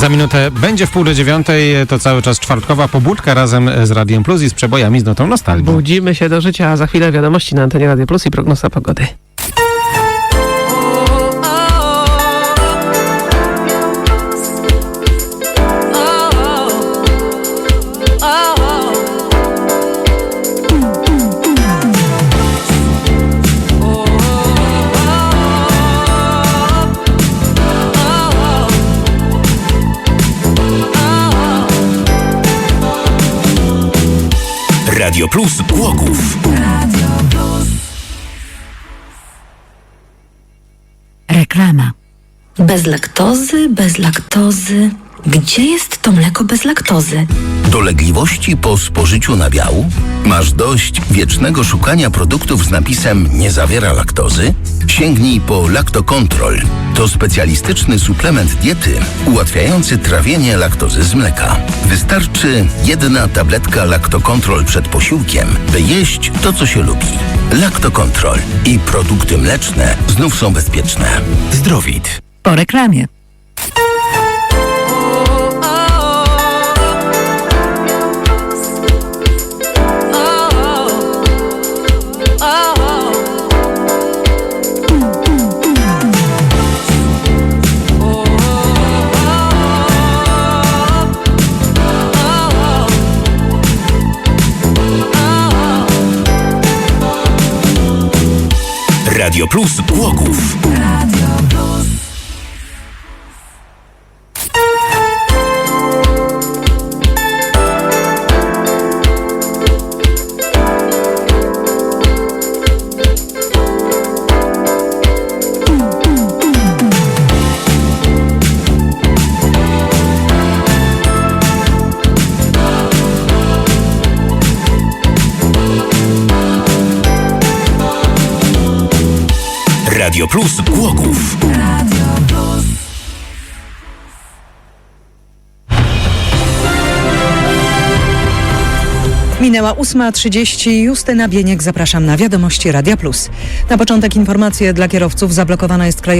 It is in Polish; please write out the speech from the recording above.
Za minutę będzie w pół do dziewiątej, to cały czas czwartkowa pobudka razem z Radiem Plus i z przebojami z notą nostalgii. Budzimy się do życia, a za chwilę wiadomości na antenie Radio Plus i prognoza pogody. Radio Plus Głogów. Reklama. Bez laktozy, bez laktozy. Gdzie jest to mleko bez laktozy? Dolegliwości po spożyciu nabiału? Masz dość wiecznego szukania produktów z napisem nie zawiera laktozy? Sięgnij po Lactocontrol. To specjalistyczny suplement diety ułatwiający trawienie laktozy z mleka. Wystarczy jedna tabletka Lactocontrol przed posiłkiem, by jeść to, co się lubi. Lactocontrol i produkty mleczne znów są bezpieczne. Zdrowit. Po reklamie. Radio Plus Głogów. Radio Plus Głogów. Minęła 8.30. Justyna Bieniek, zapraszam na wiadomości Radia Plus. Na początek informacje dla kierowców. Zablokowana jest krajowa